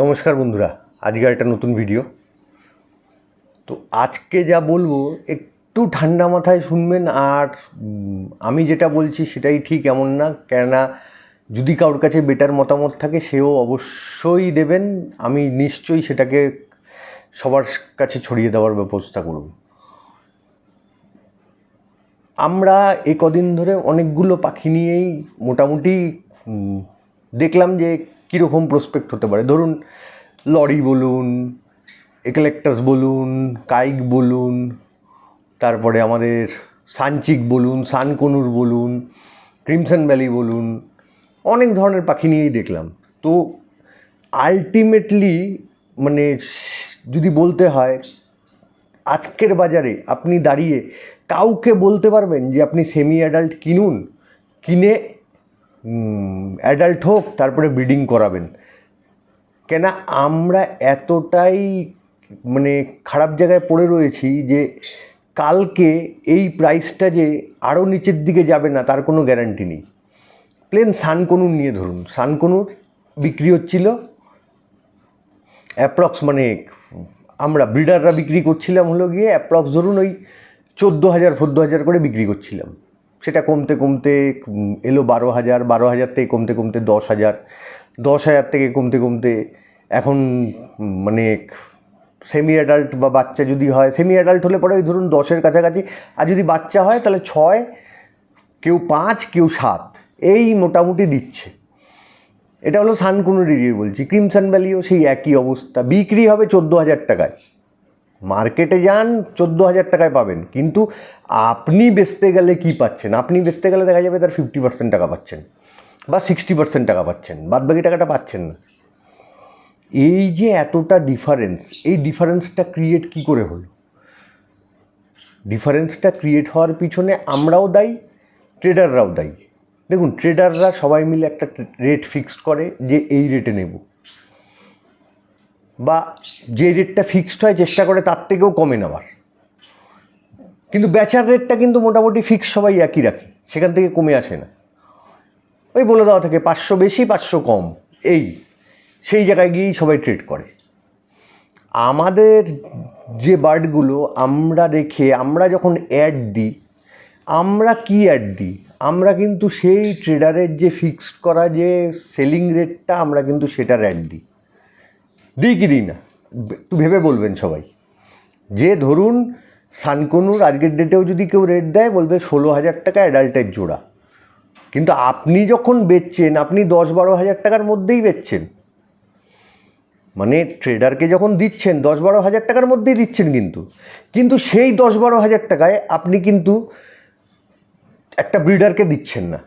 নমস্কার বন্ধুরা আজকে একটা নতুন ভিডিও তো আজকে যা বলব, একটু ঠান্ডা মাথায় শুনবেন আর আমি যেটা বলছি সেটাই ঠিক এমন না, কেননা যদি কারোর কাছে বেটার মতামত থাকে, সেও অবশ্যই দেবেন। আমি নিশ্চয়ই সেটাকে সবার কাছে ছড়িয়ে দেওয়ার ব্যবস্থা করব। আমরা এ কদিন ধরে অনেকগুলো পাখি নিয়েই মোটামুটি দেখলাম যে কীরকম প্রসপেক্ট হতে পারে? ধরুন লরি বলুন একালেক্টাস বলুন কাইক বলুন, তারপরে আমাদের সানচিক বলুন, সানকনুর বলুন ক্রিমসন ভ্যালি বলুন, অনেক ধরনের পাখি নিয়েই দেখলাম। তো আলটিমেটলি মানে যদি বলতে হয়, আজকের বাজারে আপনি দাঁড়িয়ে কাউকে বলতে পারবেন যে আপনি সেমি অ্যাডাল্ট কিনুন, কিনে অ্যাডাল্ট হোক, তারপরে ব্রিডিং করাবেন। কেন আমরা এতটাই মানে খারাপ জায়গায় পড়ে রয়েছি যে কালকে এই প্রাইসটা যে আরও নিচের দিকে যাবে না, তার কোনো গ্যারান্টি নেই। প্লেন সানকনুর নিয়ে ধরুন, সানকনুর বিক্রি হচ্ছিল অ্যাপ্রক্স মানে আমরা ব্রিডাররা বিক্রি করছিলাম হলো গিয়ে অ্যাপ্রক্স ধরুন ওই চোদ্দ হাজার ফোদ্দো হাজার করে বিক্রি করছিলাম। সেটা কমতে কমতে এলো বারো হাজার বারো হাজার থেকে কমতে কমতে দশ হাজার। দশ হাজার থেকে কমতে কমতে এখন মানে সেমি অ্যাডাল্ট বা বাচ্চা যদি হয় সেমি অ্যাডাল্ট হলে পরে ওই ধরুন দশের কাছাকাছি, আর যদি বাচ্চা হয় তাহলে ছয়, কেউ পাঁচ, কেউ সাত, এই মোটামুটি দিচ্ছে। এটা হলো সানকুনুর বলছি। ক্রিমসান ভ্যালিও সেই একই অবস্থা। বিক্রি হবে চোদ্দ হাজার টাকায়। মার্কেটে যান, চোদ্দ হাজার টাকায় পাবেন। কিন্তু আপনি বেচতে গেলে কি পাচ্ছেন? আপনি বেচতে গেলে দেখা যাবে তার ফিফটি পার্সেন্ট টাকা পাচ্ছেন বা সিক্সটি পার্সেন্ট টাকা পাচ্ছেন। বাদ বাকি টাকাটা পাচ্ছেন না। এই যে এতটা ডিফারেন্স এই ডিফারেন্সটা ক্রিয়েট কি করে হলো? ডিফারেন্সটা ক্রিয়েট হওয়ার পিছনে আমরাও দায়ী ট্রেডাররাও দায়ী। দেখুন ট্রেডাররা সবাই মিলে একটা রেট ফিক্সড করে যে এই রেটে নেব। বা যে রেটটা ফিক্সড হয়, চেষ্টা করে তার থেকেও কমে নেওয়ার। কিন্তু বেচার রেটটা কিন্তু মোটামুটি ফিক্স সবাই একই রাখে, সেখান থেকে কমে আসে না। ওই বলে দেওয়া থাকে, পাঁচশো বেশি, পাঁচশো কম, এই, সেই জায়গায় গিয়েই সবাই ট্রেড করে। আমাদের যে বার্ডগুলো আমরা রেখে, আমরা যখন অ্যাড দিই, আমরা কি অ্যাড দিই? আমরা কিন্তু সেই ট্রেডারের যে ফিক্সড করা যে সেলিং রেটটা আমরা কিন্তু সেটার অ্যাড দিই। দিই কি দিই না। একটু ভেবে বলবেন সবাই। যে ধরুন সানকনুর আজকের ডেটেও যদি কেউ রেট দেয়, বলবে ষোলো হাজার টাকা অ্যাডাল্টের জোড়া। কিন্তু আপনি যখন বেচছেন, আপনি দশ বারো হাজার টাকার মধ্যেই বেচছেন। মানে ট্রেডারকে যখন দিচ্ছেন, দশ বারো হাজার টাকার মধ্যেই দিচ্ছেন কিন্তু। কিন্তু সেই দশ বারো হাজার টাকায় আপনি কিন্তু একটা ব্রিডারকে দিচ্ছেন না।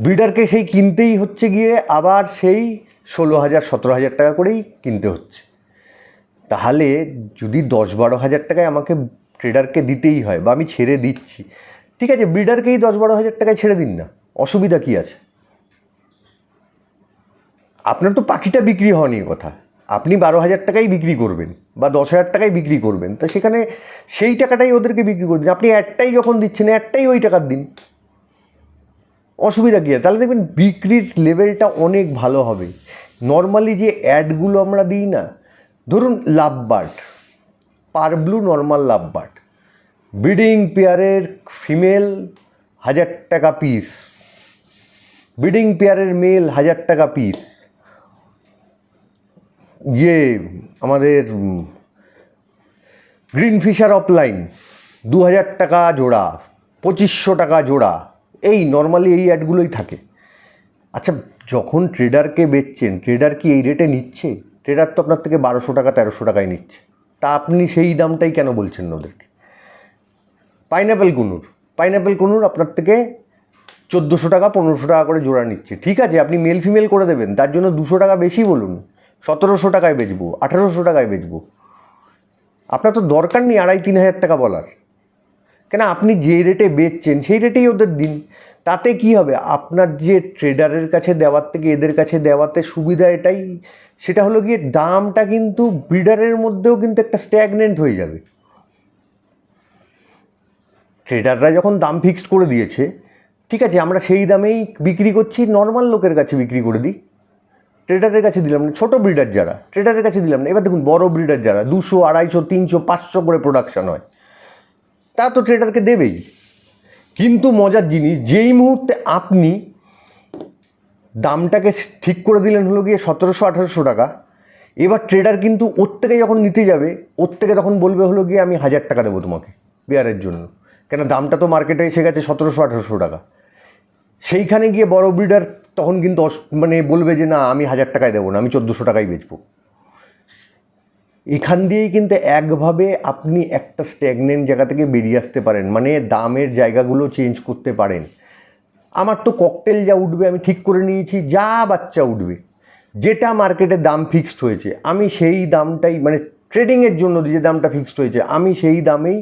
ব্রিডারকে সেই কিনতেই হচ্ছে গিয়ে, আবার সেই ষোলো হাজার সতেরো হাজার টাকা করেই কিনতে হচ্ছে। তাহলে যদি দশ বারো হাজার টাকায় আমাকে ট্রেডারকে দিতেই হয় বা আমি ছেড়ে দিচ্ছি, ঠিক আছে ব্রিডারকেই দশ বারো হাজার টাকায় ছেড়ে দিন না, অসুবিধা কী আছে? আপনার তো পাখিটা বিক্রি হওয়া নিয়ে কথা। আপনি বারো হাজার টাকাই বিক্রি করবেন বা দশ হাজার টাকায় বিক্রি করবেন, তা সেখানে সেই টাকাটাই ওদেরকে বিক্রি করে দিন। আপনি একটাই যখন দিচ্ছেন, একটাই ওই টাকার দিন। অসুবিধা কী? তাহলে দেখবেন বিক্রির লেভেলটা অনেক ভালো হবে। নর্মালি যে অ্যাডগুলো আমরা দিই না, ধরুন love bird pair blue normal love bird breeding পেয়ারের ফিমেল হাজার টাকা পিস ব্রিডিং পেয়ারের মেল হাজার টাকা পিস ইয়ে আমাদের গ্রিন ফিশার অফলাইন, দু হাজার টাকা জোড়া, পঁচিশশো টাকা জোড়া এই নর্মালি এই অ্যাডগুলোই থাকে। আচ্ছা যখন ট্রেডারকে বেচছেন ট্রেডার কি এই রেটে নিচ্ছে? ট্রেডার তো আপনার থেকে বারোশো টাকা, তেরোশো টাকায় নিচ্ছে। তা আপনি সেই দামটাই কেন বলছেন ওদেরকে? পাইনাপেল কুনুর পাইনাপেল কুনুর আপনার থেকে চোদ্দোশো টাকা, পনেরোশো টাকা করে জোড়া নিচ্ছে। ঠিক আছে, আপনি মেল ফিমেল করে দেবেন। তার জন্য দুশো টাকা বেশি বলুন। সতেরোশো টাকায় বেচবো, আঠেরোশো টাকায় বেচবো। আপনার তো দরকার নেই আড়াই, তিন হাজার টাকা বলার। কেন আপনি যে রেটে বেচছেন, সেই রেটেই ওদের দিন। তাতে কি হবে? আপনার যে ট্রেডারের কাছে দেওয়ার থেকে এদের কাছে দেওয়াতে সুবিধা এটাই। সেটা হলো গিয়ে দামটা কিন্তু ব্রিডারের মধ্যেও কিন্তু একটা স্ট্যাগনেন্ট হয়ে যাবে। ট্রেডাররা যখন দাম ফিক্সড করে দিয়েছে, ঠিক আছে, আমরা সেই দামেই বিক্রি করছি নর্মাল লোকের কাছে বিক্রি করে দিই। ট্রেডারের কাছে দিলাম না, ছোটো ব্রিডার যারা ট্রেডারের কাছে দিলাম না। এবার দেখুন, বড় ব্রিডার যারা, দুশো, আড়াইশো, তিনশো, পাঁচশো করে প্রোডাকশান হয়। তা তো ট্রেডারকে দেবেই। কিন্তু মজার জিনিস, যেই মুহূর্তে আপনি দামটাকে ঠিক করে দিলেন হলো গিয়ে সতেরোশো, আঠারোশো টাকা, এবার ট্রেডার কিন্তু ওর থেকে যখন নিতে যাবে, ওর থেকে তখন বলবে হলো গিয়ে, আমি হাজার টাকা দেবো তোমাকে পেয়ারের জন্য। কেন দামটা তো মার্কেটে এসে গেছে সতেরোশো, আঠারোশো টাকা। সেইখানে গিয়ে বড় ব্রিডার তখন কিন্তু মানে বলবে যে, না, আমি হাজার টাকায় দেবো না, আমি চোদ্দোশো টাকাই বেচবো। এখান দিয়েই কিন্তু একভাবে আপনি একটা স্ট্যাগনেন্ট জায়গা থেকে বেরিয়ে আসতে পারেন মানে দামের জায়গাগুলো চেঞ্জ করতে পারেন। আমার তো ককটেল যা উঠবে আমি ঠিক করে নিয়েছি, যা বাচ্চা উঠবে। যেটা মার্কেটে দাম ফিক্সড হয়েছে, আমি সেই দামটাই মানে ট্রেডিংয়ের জন্য যে দামটা ফিক্সড হয়েছে, আমি সেই দামেই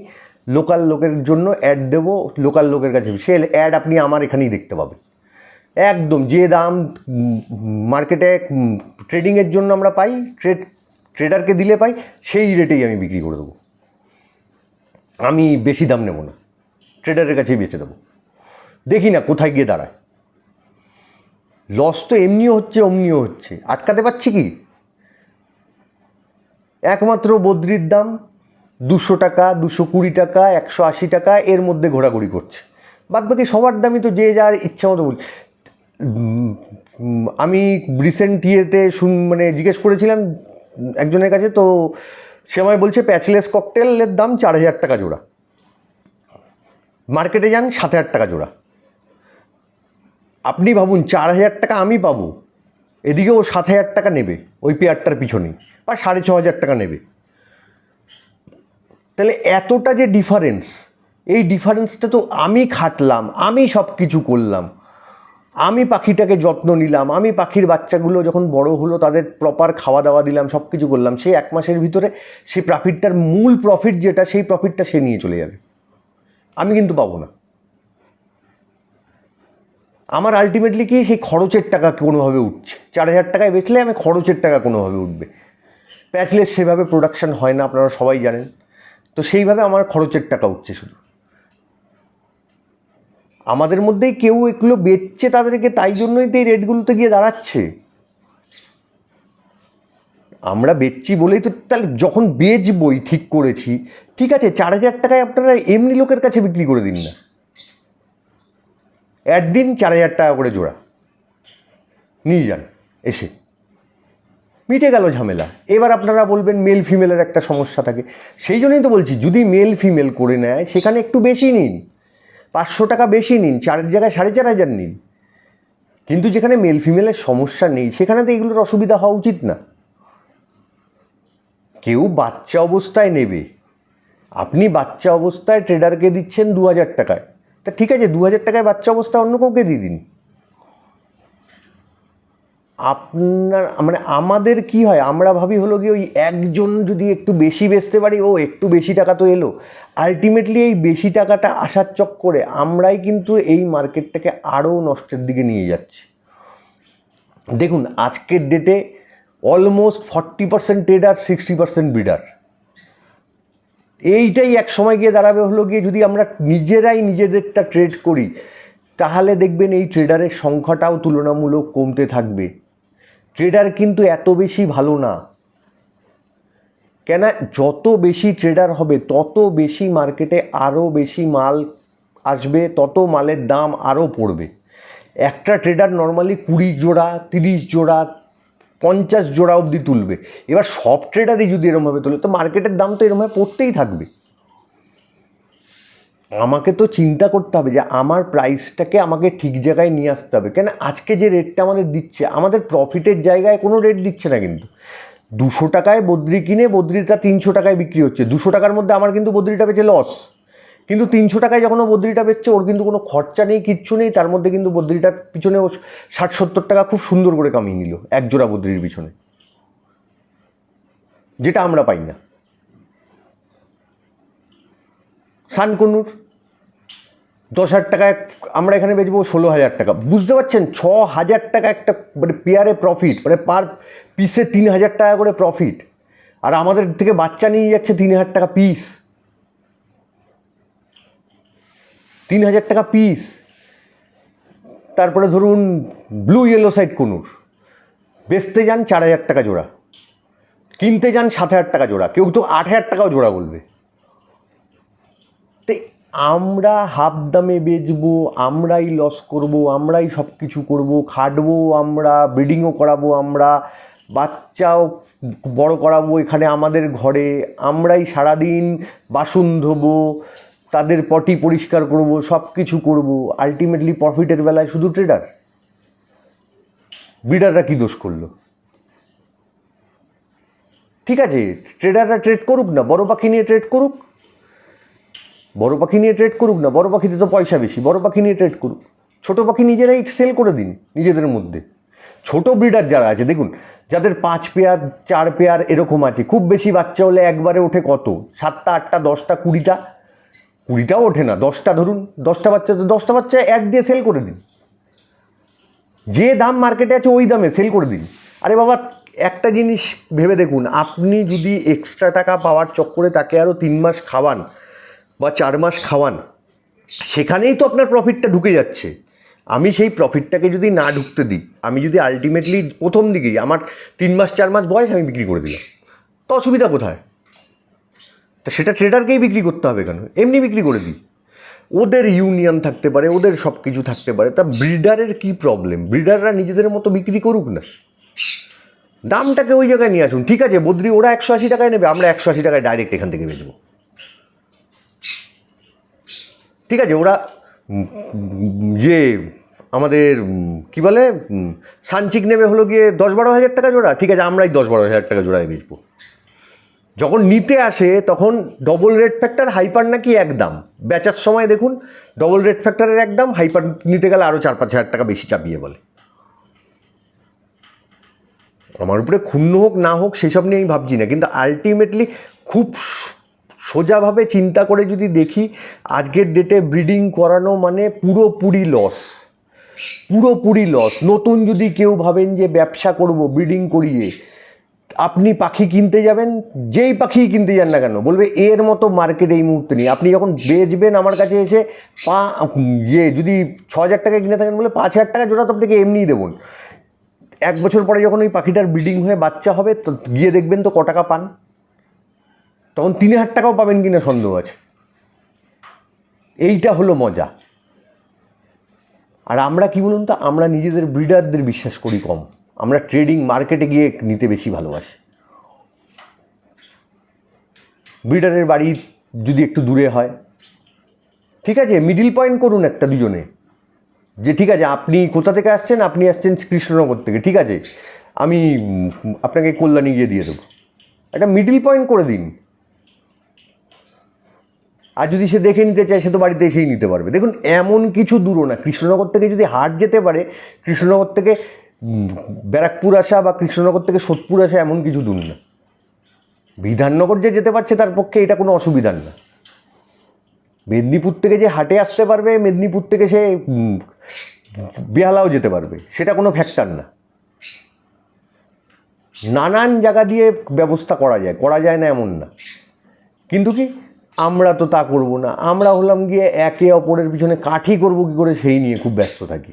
লোকাল লোকের জন্য অ্যাড দেবো লোকাল লোকের কাছে। সে অ্যাড আপনি আমার এখানেই দেখতে পাবেন। একদম যে দাম মার্কেটে ট্রেডিংয়ের জন্য আমরা পাই ট্রেড ট্রেডারকে দিলে পাই, সেই রেটেই আমি বিক্রি করে দেবো। আমি বেশি দাম নেব না, ট্রেডারের কাছেই বেচে দেবো। দেখি না কোথায় গিয়ে দাঁড়ায়। লস তো এমনিও হচ্ছে, অমনিও হচ্ছে। আটকাতে পারছি কি? একমাত্র বদ্রির দাম দুশো টাকা, দুশো কুড়ি টাকা, একশো আশি টাকা, এর মধ্যে ঘোরাঘুরি করছে। বাদ বাকি সবার দামই তো যে যার ইচ্ছা মতো বল। আমি রিসেন্ট ইয়েতে শুন মানে জিজ্ঞেস করেছিলাম একজনের কাছে তো সে আমায় বলছে, প্যাচলেস ককটেলের দাম চার হাজার টাকা জোড়া। মার্কেটে যান, সাত হাজার টাকা জোড়া। আপনি ভাবুন, চার হাজার টাকা আমি পাবো। এদিকে ও সাত হাজার টাকা নেবে, ওই পেয়ারটার পিছনে বা সাড়ে ছ হাজার টাকা নেবে। তাহলে এতটা যে ডিফারেন্স এই ডিফারেন্সটা তো আমি খাটলাম, আমি সব কিছু করলাম। আমি পাখিটাকে যত্ন নিলাম, আমি পাখির বাচ্চাগুলো যখন বড় হলো তাদের প্রপার খাওয়া দাওয়া দিলাম সব কিছু করলাম সেই এক মাসের ভিতরে সেই প্রফিটটার মূল প্রফিট যেটা, সেই প্রফিটটা সে নিয়ে চলে যাবে। আমি কিন্তু পাবো না। আমার আলটিমেটলি কি, সেই খরচের টাকা কোনোভাবে উঠছে। চার হাজার টাকায় বেচলে আমি খরচের টাকা কোনোভাবে উঠবে। প্যাচলেস সেভাবে প্রোডাকশান হয় না, আপনারা সবাই জানেন। তো সেইভাবে আমার খরচের টাকা উঠছে শুধু। আমাদের মধ্যেই কেউ এগুলো বেচছে তাদেরকে তাই জন্যই তো এই রেটগুলোতে গিয়ে দাঁড়াচ্ছে। আমরা বেচছি বলেই তো তাহলে যখন বেচবই ঠিক করেছি, ঠিক আছে, চার হাজার টাকায় আপনারা এমনি লোকের কাছে বিক্রি করে দিন না। একদিন চার হাজার টাকা করে জোড়া। নিয়ে যান, এসে। মিটে গেল ঝামেলা। এবার আপনারা বলবেন মেল ফিমেলের একটা সমস্যা থাকে। সেই জন্যই তো বলছি, যদি মেল ফিমেল করে নেয়, সেখানে একটু বেশি নিন। পাঁচশো টাকা বেশি নিন চারের জায়গায় সাড়ে চার হাজার নিন। কিন্তু যেখানে মেল ফিমেলের সমস্যা নেই, সেখানে তো এগুলোর অসুবিধা হওয়া উচিত না। কেউ বাচ্চা অবস্থায় নেবে। আপনি বাচ্চা অবস্থায় ট্রেডারকে দিচ্ছেন দু হাজার টাকায়। তা ঠিক আছে, দু হাজার টাকায় বাচ্চা অবস্থা অন্য কাউকে দিয়ে দিন। আপনার মানে আমাদের কি হয়? আমরা ভাবি হলো কি ওই একজন যদি একটু বেশি বেচতে পারি, ও একটু বেশি টাকা তো এলো। আলটিমেটলি এই বেশি টাকাটা আসার চক্করে আমরাই কিন্তু এই মার্কেটটাকে আরও নষ্টের দিকে নিয়ে যাচ্ছি। দেখুন, আজকের ডেটে almost forty percent trader sixty percent bidder এইটাই এক সময় গিয়ে দাঁড়াবে হলো গিয়ে যদি আমরা নিজেরাই নিজেদেরটা ট্রেড করি, তাহলে দেখবেন এই ট্রেডারের সংখ্যাটাও তুলনামূলক কমতে থাকবে। ট্রেডার কিন্তু এত বেশি ভালো না। কেন? যত বেশি ট্রেডার হবে, তত বেশি মার্কেটে আরও বেশি মাল আসবে, তত মালের দাম আরও পড়বে। একটা ট্রেডার নর্মালি কুড়ি জোড়া, তিরিশ জোড়া, পঞ্চাশ জোড়া অবধি তুলবে। এবার সব ট্রেডারই যদি এরমভাবে তোলে, তো মার্কেটের দাম তো এরমভাবে পড়তেই থাকবে। আমাকে তো চিন্তা করতে হবে যে আমার প্রাইসটাকে আমাকে ঠিক জায়গায় নিয়ে আসতে হবে। কেন? আজকে যে রেটটা আমাদের দিচ্ছে, আমাদের প্রফিটের জায়গায় কোনো রেট দিচ্ছে না কিন্তু। দুশো টাকায় বদ্রি কিনে বদ্রিটা তিনশো টাকায় বিক্রি হচ্ছে। দুশো টাকার মধ্যে আমার কিন্তু বদ্রিটা বেচে লস কিন্তু তিনশো টাকায় যখন ও বদ্রিটা বেচছে, ওর কিন্তু কোনো খরচা নেই, কিচ্ছু নেই, তার মধ্যে কিন্তু বদ্রিটার পিছনে ও ষাট সত্তর টাকা খুব সুন্দর করে কামিয়ে নিল এক জোড়া বদ্রির পিছনে। যেটা আমরা পাই না। সানকনুর, দশ হাজার টাকায় আমরা এখানে বেচবো ষোলো হাজার টাকা। বুঝতে পারছেন? ছ হাজার টাকা একটা মানে পেয়ারে প্রফিট মানে পার পিসে তিন হাজার টাকা করে প্রফিট আর আমাদের থেকে বাচ্চা নিয়ে যাচ্ছে তিন হাজার টাকা পিস তিন হাজার টাকা পিস তারপরে ধরুন ব্লু ইয়েলো সাইড কোনুর। বেচতে যান চার হাজার টাকা জোড়া। কিনতে যান সাত হাজার টাকা জোড়া। কেউ তো আট হাজার টাকাও জোড়া বলবে। আমরা হাফ দামে বেচবো, আমরাই লস করব, আমরাই সব কিছু করব, খাটবো আমরা ব্রিডিংও করাবো আমরা, বাচ্চাও বড় করাবো এখানে আমাদের ঘরে, আমরাই সারাদিন বাসন ধোবো, তাদের পটি পরিষ্কার করব সব কিছু করব আলটিমেটলি প্রফিটের বেলায় শুধু ট্রেডার ব্রিডাররা কী দোষ করল? ঠিক আছে ট্রেডাররা ট্রেড করুক না, বড় পাখি নিয়ে ট্রেড করুক বড় পাখি নিয়ে ট্রেড করুক না, বড় পাখিতে তো পয়সা বেশি, বড় পাখি নিয়ে ট্রেড করুক। ছোটো পাখি নিজেরাই সেল করে দিন নিজেদের মধ্যে। ছোট ব্রিডার যারা আছে, দেখুন, যাদের পাঁচ পেয়ার, চার পেয়ার এরকম আছে, খুব বেশি বাচ্চা হলে একবারে ওঠে কত? সাতটা, আটটা, দশটা, কুড়িটা? কুড়িটাও ওঠে না, দশটা ধরুন, দশটা বাচ্চা তো দশটা বাচ্চা এক দিয়ে সেল করে দিন। যে দাম মার্কেটে আছে, ওই দামে সেল করে দিন। আরে বাবা, একটা জিনিস ভেবে দেখুন, আপনি যদি এক্সট্রা টাকা পাওয়ার চক্করে তাকে আরও তিন মাস খাওয়ান বা চার মাস খাওয়ান, সেখানেই তো আপনার প্রফিটটা ঢুকে যাচ্ছে। আমি সেই প্রফিটটাকে যদি না ঢুকতে দিই, আমি যদি আলটিমেটলি প্রথম দিকেই, আমার তিন মাস, চার মাস বয়স আমি বিক্রি করে দিলাম, তো অসুবিধা কোথায়? তা সেটা ট্রেডারকেই বিক্রি করতে হবে কেন? এমনি বিক্রি করে দিই। ওদের ইউনিয়ন থাকতে পারে, ওদের সব কিছু থাকতে পারে, তা ব্রিডারের কি প্রবলেম ব্রিডাররা নিজেদের মতো বিক্রি করুক না। দামটাকে ওই জায়গায় নিয়ে আসুন, ঠিক আছে, বদ্রি ওরা একশো আশি টাকায় নেবে, আমরা একশো আশি টাকায় ডাইরেক্ট এখান থেকে বেচবো। ঠিক আছে, ওরা ইয়ে আমাদের কি বলে সানচিক নেবে হলো গিয়ে দশ বারো হাজার টাকা জোড়া। ঠিক আছে, আমরাই দশ বারো হাজার টাকা জোড়ায় বেচবো। যখন নিতে আসে, তখন ডবল রেড ফ্যাক্টর হাইপার নাকি এক দাম বেচার সময় দেখুন ডবল রেড ফ্যাক্টরের এক দাম হাইপার নিতে গেলে আরও চার পাঁচ হাজার টাকা বেশি চাপিয়ে বলে। আমার উপরে ক্ষুণ্ণ হোক, না হোক, সেসব নিয়ে আমি ভাবছি না। কিন্তু আলটিমেটলি খুব সোজাভাবে চিন্তা করে যদি দেখি, আজকের ডেটে ব্রিডিং করানো মানে পুরোপুরি লস পুরোপুরি লস নতুন যদি কেউ ভাবেন যে ব্যবসা করব ব্রিডিং করিয়ে, আপনি পাখি কিনতে যাবেন, যেই পাখি কিনতে যান না কেন, বলবে এর মতো মার্কেট এই মুহূর্তে নেই। আপনি যখন বেচবেন আমার কাছে এসে পা ইয়ে যদি ছ হাজার টাকা কিনে থাকেন বলে পাঁচ হাজার টাকা জোড়া তো আপনাকে এমনিই দেবুন এক বছর পরে যখন ওই পাখিটার ব্রিডিং হয়ে বাচ্চা হবে, তো গিয়ে দেখবেন তো ক টাকা পান। তখন তিন হাজার টাকাও পাবেন কিনা সন্দেহ আছে। এইটা হলো মজা। আর আমরা কি বলুন তো, আমরা নিজেদের ব্রিডারদের বিশ্বাস করি কম। আমরা ট্রেডিং মার্কেটে গিয়ে নিতে বেশি ভালোবাসি। ব্রিডারের বাড়ি যদি একটু দূরে হয়, ঠিক আছে মিডিল পয়েন্ট করুন একটা দুজনে। যে ঠিক আছে, আপনি কোথা থেকে আসছেন? আপনি আসছেন কৃষ্ণনগর থেকে, ঠিক আছে? আমি আপনাকে কল্যাণী গিয়ে দিয়ে দেবো। একটা মিডিল পয়েন্ট করে দিন। আর যদি সে দেখে নিতে চায়, সে তো বাড়িতে এসেই নিতে পারবে। দেখুন, এমন কিছু দূরও না। কৃষ্ণনগর থেকে যদি হাট যেতে পারে, কৃষ্ণনগর থেকে ব্যারাকপুর আসা বা কৃষ্ণনগর থেকে সোদপুর আসা এমন কিছু দূর না। বিধাননগর যে যেতে পারছে তার পক্ষে এটা কোনো অসুবিধার না। মেদিনীপুর থেকে যে হাটে আসতে পারবে, মেদিনীপুর থেকে সে বেহালাও যেতে পারবে। সেটা কোনো ফ্যাক্টর না। নানান জায়গা দিয়ে ব্যবস্থা করা যায়। করা যায় না এমন না। কিন্তু কি? আমরা তো তা করব না। আমরা হলাম গিয়ে একে অপরের পিছনে কাঠি করব কি করে, সেই নিয়ে খুব ব্যস্ত থাকি।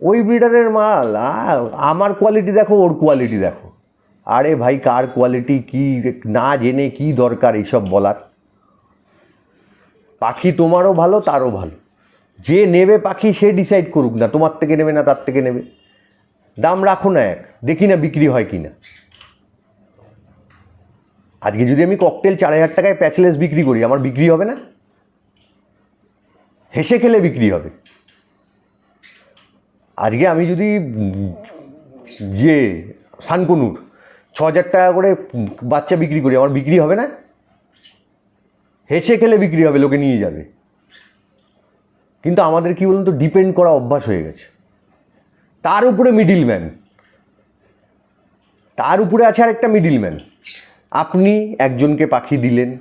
ওই ব্রিডারের মাল আমার কোয়ালিটি দেখো, ওর কোয়ালিটি দেখো। আরে ভাই, কার কোয়ালিটি কি, না জেনে কি দরকার এইসব বলার? পাখি তোমারও ভালো, তারও ভালো। যে নেবে পাখি, সে ডিসাইড করুক না, তোমার থেকে নেবে না, তার থেকে নেবে। দাম রাখো না এক, দেখি না বিক্রি হয় কি না আজকে যদি আমি ককটেল চার হাজার টাকায় প্যাচলেস বিক্রি করি, আমার বিক্রি হবে না? হেসে খেলে বিক্রি হবে। আজকে আমি যদি ইয়ে সানকনুর ছ হাজার টাকা করে বাচ্চা বিক্রি করি, আমার বিক্রি হবে না? হেসে খেলে বিক্রি হবে, লোকে নিয়ে যাবে। কিন্তু আমাদের কি বলুন তো ডিপেন্ড করা অভ্যাস হয়ে গেছে। তার উপরে মিডিলম্যান তার উপরে আছে আরেকটা মিডিলম্যান আপনি একজনকে পাখি দিলেন,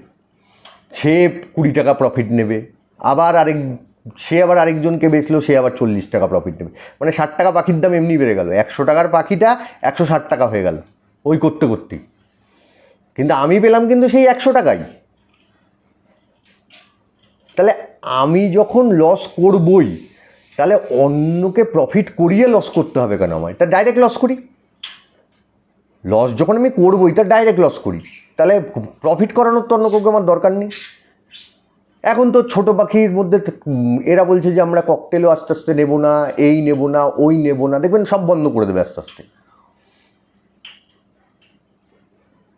সে কুড়ি টাকা প্রফিট নেবে, আবার আরেক, সে আবার আরেকজনকে বেচলো, সে আবার চল্লিশ টাকা প্রফিট নেবে। মানে ষাট টাকা পাখির দাম এমনি বেড়ে গেল। একশো টাকার পাখিটা একশো ষাট টাকা হয়ে গেল, ওই করতে করতেই। কিন্তু আমি পেলাম কিন্তু সেই একশো টাকাই। তাহলে আমি যখন লস করবই, তাহলে অন্যকে প্রফিট করিয়ে লস করতে হবে কেন আমার এটা ডাইরেক্ট লস করি। লস যখন আমি করব, এটা ডাইরেক্ট লস করি। তাহলে প্রফিট করানোর তো অন্য কাউকে আমার দরকার নেই। এখন তো ছোট পাখির মধ্যে এরা বলছে যে আমরা ককটেলও আস্তে আস্তে নেব না, এই নেব না, ওই নেব না। দেখবেন সব বন্ধ করে দেবে আস্তে আস্তে।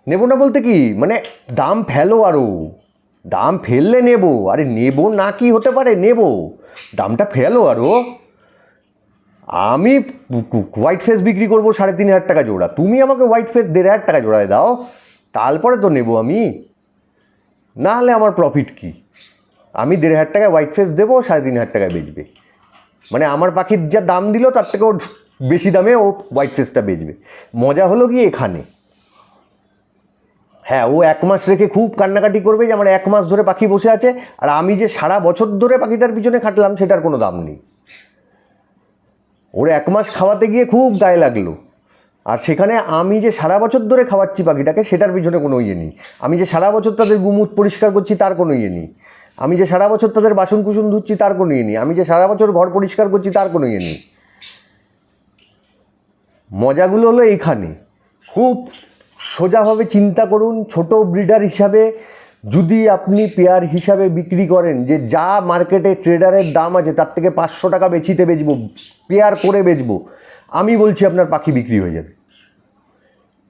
নেব না বলতে কি? মানে দাম ফেলো আরও দাম ফেললে নেব। আরে নেব না কি হতে পারে? নেব। দামটা ফেলো আরও আমি হোয়াইট ফেস বিক্রি করব সাড়ে তিন হাজার টাকা জোড়া। তুমি আমাকে হোয়াইট ফেস দেড় হাজার টাকা জোড়ায় দাও, তারপরে তো নেব আমি। না হলে আমার প্রফিট কি? আমি দেড় হাজার টাকায় হোয়াইট ফেস দেবো, সাড়ে তিন হাজার টাকায় বেচবে। মানে আমার পাখির যা দাম দিল, তার থেকে ওর বেশি দামে ও হোয়াইট ফেসটা বেচবে। মজা হলো কি এখানে? হ্যাঁ ও এক মাস রেখে খুব কান্নাকাটি করবে যে আমার এক মাস ধরে পাখি বসে আছে, আর আমি যে সারা বছর ধরে পাখিটার পিছনে খাটলাম, সেটার কোনো দাম নেই। ওর এক মাস খাওয়াতে গিয়ে খুব গায়ে লাগল। আর সেখানে আমি যে সারা বছর ধরে খাওয়াচ্ছি পাখিটাকে সেটার পিছনে কোনো ইয়ে নেই। আমি যে সারা বছর তাদের গুমুত পরিষ্কার করছি, তার কোনো ইয়ে নেই। আমি যে সারা বছর তাদের বাসন কুসুন ধুচ্ছি, তার কোনো ইয়ে নেই। আমি যে সারা বছর ঘর পরিষ্কার করছি, তার কোনো ইয়ে নেই। মজাগুলো হলো এইখানে। খুব সোজাভাবে চিন্তা করুন, ছোট ব্রিডার হিসাবে যদি আপনি পেয়ার হিসাবে বিক্রি করেন যে যা মার্কেটে ট্রেডারের দাম আছে, তার থেকে পাঁচশো টাকা বেচিতে বেচবো, পেয়ার করে বেচবো, আমি বলছি আপনার পাখি বিক্রি হয়ে যাবে।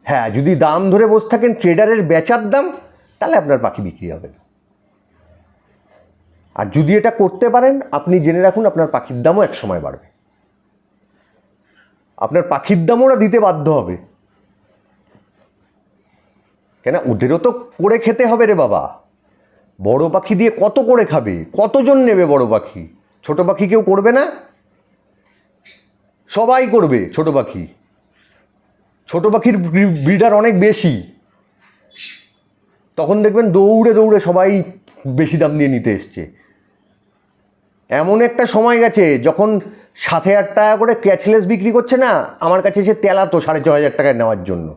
হ্যাঁ যদি দাম ধরে বসে থাকেন ট্রেডারের বেচার দাম, তাহলে আপনার পাখি বিক্রি হবে না। আর যদি এটা করতে পারেন, আপনি জেনে রাখুন আপনার পাখির দামও এক সময় বাড়বে। আপনার পাখির দামও ওরা দিতে বাধ্য হবে। কেন? ওদেরও তো করে খেতে হবে রে বাবা। বড় পাখি দিয়ে কত করে খাবে? কতজন নেবে বড় পাখি? ছোট পাখি কেউ করবে না? সবাই করবে ছোট পাখি। ছোট পাখির ব্রিডার অনেক বেশি। তখন দেখবেন দৌড়ে দৌড়ে সবাই বেশি দাম দিয়ে নিতে এসছে। এমন একটা সময় গেছে যখন সাত হাজার টাকা করে ক্যাচলেস বিক্রি করছে না? আমার কাছে এসে তেলাতো সাড়ে ছ হাজার টাকায় নেওয়ার জন্য।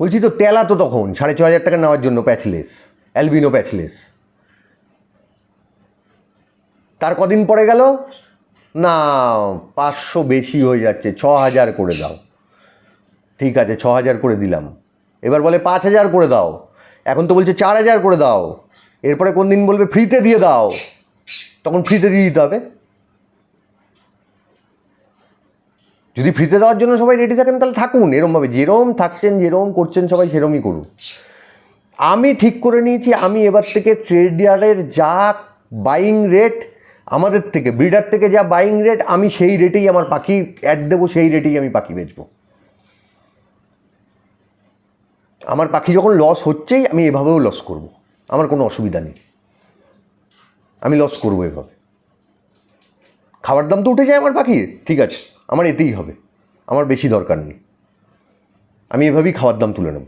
বলছি তো তেলা তো তখন, সাড়ে ছ হাজার টাকা নেওয়ার জন্য প্যাচলেস, অ্যালবিনো প্যাচলেস। তার কদিন পরে গেল? না, পাঁচশো বেশি হয়ে যাচ্ছে, ছ হাজার করে দাও। ঠিক আছে, ছ হাজার করে দিলাম। এবার বলে পাঁচ হাজার করে দাও। এখন তো বলছে চার হাজার করে দাও। এরপরে কোন দিন বলবে ফ্রিতে দিয়ে দাও। তখন ফ্রিতে দিয়ে দিতে হবে। যদি ফ্রিতে দেওয়ার জন্য সবাই রেডি থাকেন, তাহলে থাকুন। এরমভাবে যেরম থাকছেন, যেরম করছেন, সবাই সেরমই করুন। আমি ঠিক করে নিয়েছি, আমি এবার থেকে ট্রেড ট্রেডারের যা বাইং রেট আমাদের থেকে ব্রিডার থেকে যা বাইং রেট আমি সেই রেটেই আমার পাখি অ্যাড দেবো, সেই রেটেই আমি পাখি বেচবো। আমার পাখি যখন লস হচ্ছেই, আমি এভাবেও লস করব। আমার কোনো অসুবিধা নেই। আমি লস করব এভাবে। খাবার দাম তো উঠে যায় আমার পাখির। ঠিক আছে। আমার এতেই হবে। আমার বেশি দরকার নেই। আমি এভাবেই খাওয়ার দাম তুলে নেব।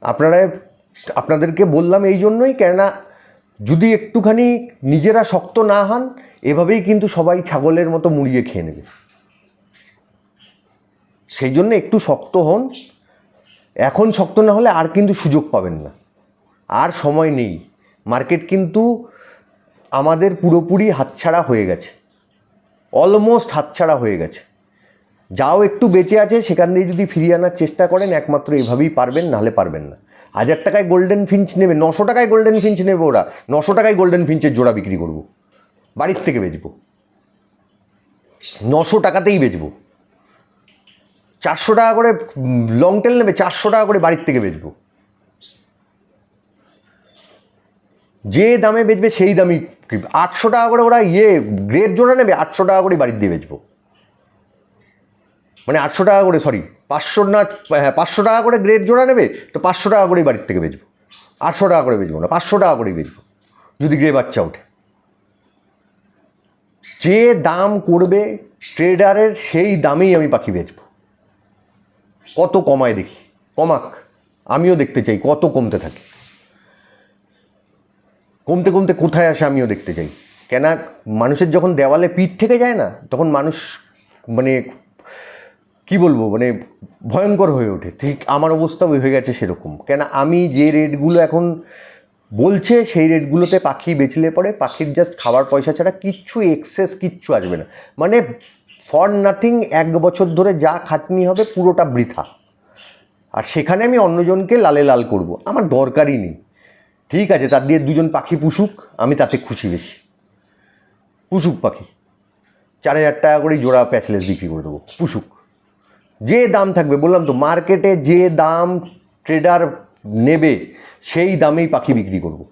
আপনারা, আপনাদেরকে বললাম এই জন্যই, কেননা যদি একটুখানি নিজেরা শক্ত না হন, এভাবেই কিন্তু সবাই ছাগলের মতো মুড়িয়ে খেয়ে নেবে। সেই জন্য একটু শক্ত হন। এখন শক্ত না হলে আর কিন্তু সুযোগ পাবেন না। আর সময় নেই। মার্কেট কিন্তু আমাদের পুরোপুরি হাতছাড়া হয়ে গেছে। অলমোস্ট হাতছাড়া হয়ে গেছে। যাও একটু বেঁচে আছে, সেখান দিয়ে যদি ফিরিয়ে আনার চেষ্টা করেন, একমাত্র এভাবেই পারবেন, নাহলে পারবেন না। হাজার টাকায় গোল্ডেন ফিঞ্চ নেবে, নশো টাকায় গোল্ডেন ফিঞ্চ নেবে ওরা, নশো টাকায় গোল্ডেন ফিঞ্চের জোড়া বিক্রি করব। বাড়ির থেকে বেচবো। নশো টাকাতেই বেচবো। চারশো টাকা করে লং টেল নেবে, চারশো টাকা করে বাড়ির থেকে বেচবো। যে দামে বেচবে, সেই দামই আটশো টাকা করে ওরা ইয়ে গ্রেড জোড়া নেবে, আটশো টাকা করে বাড়ির দিয়ে বেচবো। মানে আটশো টাকা করে সরি পাঁচশো না হ্যাঁ পাঁচশো টাকা করে গ্রেড জোড়া নেবে, তো পাঁচশো টাকা করেই বাড়ির থেকে বেচবো। আটশো টাকা করে বেচবো না, পাঁচশো টাকা করেই বেচবো, যদি গ্রে বাচ্চা ওঠে। যে দাম করবে ট্রেডারের সেই দামেই আমি পাখি বেচবো। কত কমায় দেখি, কমাক, আমিও দেখতে চাই, কত কমতে থাকে। কমতে কমতে কোথায় আসে আমিও দেখতে চাই। কেন মানুষের যখন দেওয়ালে পিঠ থেকে যায় না, তখন মানুষ মানে কি বলব মানে ভয়ঙ্কর হয়ে ওঠে। ঠিক আমার অবস্থা হয়ে গেছে সেরকম। কেন আমি যে রেটগুলো এখন বলছে, সেই রেটগুলোতে পাখি বেচলে পরে পাখির জাস্ট খাবার পয়সা ছাড়া কিচ্ছু এক্সেস কিচ্ছু আসবে না। মানে ফর নাথিং এক বছর ধরে যা খাটনি হবে পুরোটা বৃথা। আর সেখানে আমি অন্যজনকে লালে লাল করব। আমার দরকারই নেই। ঠিক আছে, তার দিয়ে দুজন পাখি পুষুক, আমি তাতে খুশি বেশি। পুষুক পাখি। চার হাজার টাকা করেই জোড়া প্যাচলেস বিক্রি করে দেবো, পুষুক। যে দাম থাকবে, বললাম তো, মার্কেটে যে দাম ট্রেডার নেবে, সেই দামেই পাখি বিক্রি করব।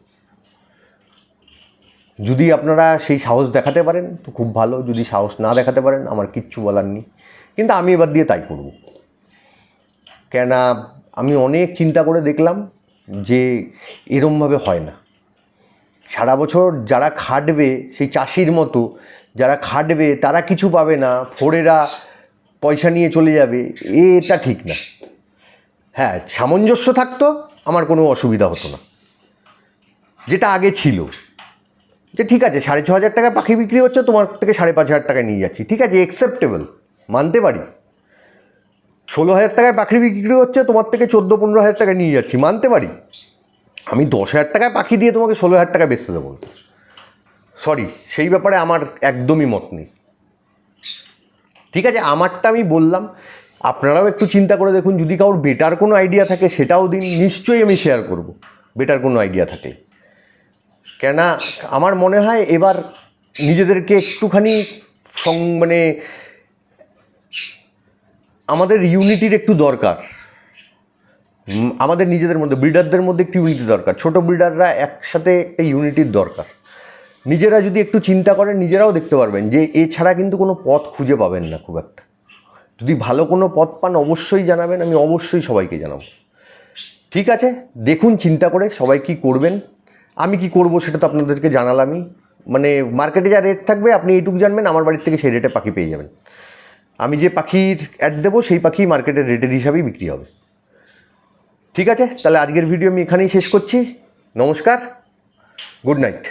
যদি আপনারা সেই সাহস দেখাতে পারেন, তো খুব ভালো, যদি সাহস না দেখাতে পারেন, আমার কিচ্ছু বলার নেই। কিন্তু আমি এবার দিয়ে তাই করব। কেননা, আমি অনেক চিন্তা করে দেখলাম যে এরমভাবে হয় না। সারা বছর যারা খাটবে সেই চাষির মতো, যারা খাটবে তারা কিছু পাবে না, ফোরেরা পয়সা নিয়ে চলে যাবে, এটা ঠিক না। হ্যাঁ সামঞ্জস্য থাকতো, আমার কোনো অসুবিধা হতো না। যেটা আগে ছিল। যে ঠিক আছে, সাড়ে ছ হাজার টাকা পাখি বিক্রি হচ্ছে, তোমার থেকে সাড়ে পাঁচ হাজার টাকায় নিয়ে যাচ্ছি। ঠিক আছে অ্যাকসেপ্টেবল মানতে পারি। ষোলো হাজার টাকায় পাখি বিক্রি হচ্ছে, তোমার থেকে চোদ্দ, পনেরো হাজার টাকায় নিয়ে যাচ্ছি। মানতে পারি? আমি দশ হাজার টাকায় পাখি দিয়ে তোমাকে ষোলো হাজার টাকা বেচতে দেবো। সরি সেই ব্যাপারে আমার একদমই মত নেই। ঠিক আছে, আমারটা আমি বললাম। আপনারাও একটু চিন্তা করে দেখুন, যদি কারোর বেটার কোনো আইডিয়া থাকে, সেটাও দিন। নিশ্চয়ই আমি শেয়ার করব, বেটার কোনো আইডিয়া থাকলে কেননা, আমার মনে হয় এবার নিজেদেরকে একটুখানি সং মানে আমাদের ইউনিটির একটু দরকার। আমাদের নিজেদের মধ্যে ব্রিডারদের মধ্যে একটু ইউনিটি দরকার। ছোট ব্রিডাররা একসাথে একটা ইউনিটির দরকার। নিজেরা যদি একটু চিন্তা করেন, নিজেরাও দেখতে পারবেন যে এছাড়া কিন্তু কোনো পথ খুঁজে পাবেন না খুব একটা। যদি ভালো কোনো পথ পান, অবশ্যই জানাবেন, আমি অবশ্যই সবাইকে জানাব। ঠিক আছে? দেখুন, চিন্তা করে সবাই কি করবেন। আমি কি করব সেটা তো আপনাদেরকে জানালামই। মানে মার্কেটে যা রেট থাকবে, আপনি এইটুকু জানবেন, আমার বাড়ির থেকে সেই রেটে পাখি পেয়ে যাবেন। আমি যে পাখির অ্যাড দেবো, সেই পাখি মার্কেটের রেটের হিসাবেই বিক্রি হবে। ঠিক আছে? তাহলে আজকের ভিডিও আমি এখানেই শেষ করছি। নমস্কার। Good night